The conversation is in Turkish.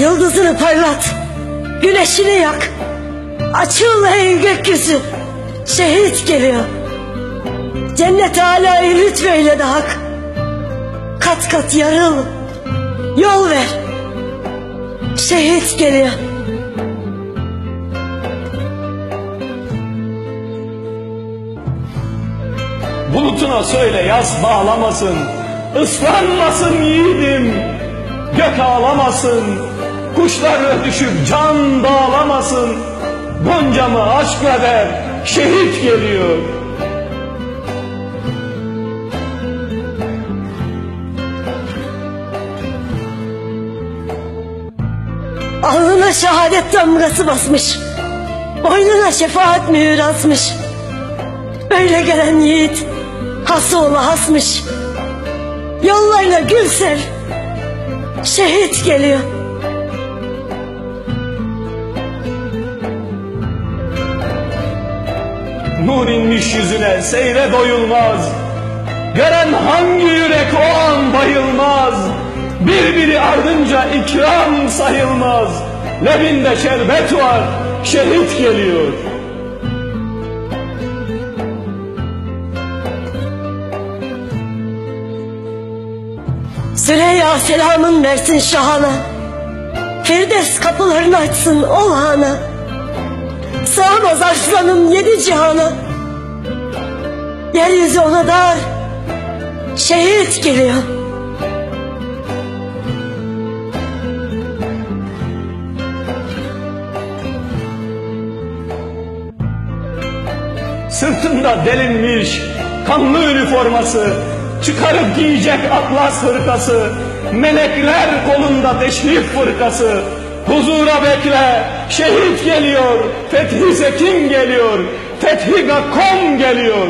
Yıldızını parlat, güneşini yak. Açıl ey gökyüzü, şehit geliyor. Cennet alâyı lütfeyle de hak. Kat kat yarıl, yol ver. Şehit geliyor. Bulutuna söyle yaz bağlamasın, ıslanmasın yiğidim, gök ağlamasın, kuşlar düşüp can dağlamasın, goncamı aşkla ver, şehit geliyor. Alnına şehadet damgası basmış. Boynuna şefaat mühür asmış. Böyle gelen yiğit hası ola hasmış. Yollarına gül sev. Şehit geliyor. Nur inmiş yüzüne seyre doyulmaz, gören hangi yürek o an bayılmaz, birbiri ardınca ikram sayılmaz, lebinde şerbet var, şehit geliyor. Süreyya selamın versin şahana. Firdevs kapılarını açsın ol hana. Sığamaz arslanım yedi cihana. Yeryüzü ona dar. Şehit geliyor. Sırtında delinmiş kanlı üniforması, çıkarıp giyecek atlas hırkası, melekler kolunda teşrif fırkası, huzura bekle, şehit geliyor, fethi zekin geliyor, fethi geliyor.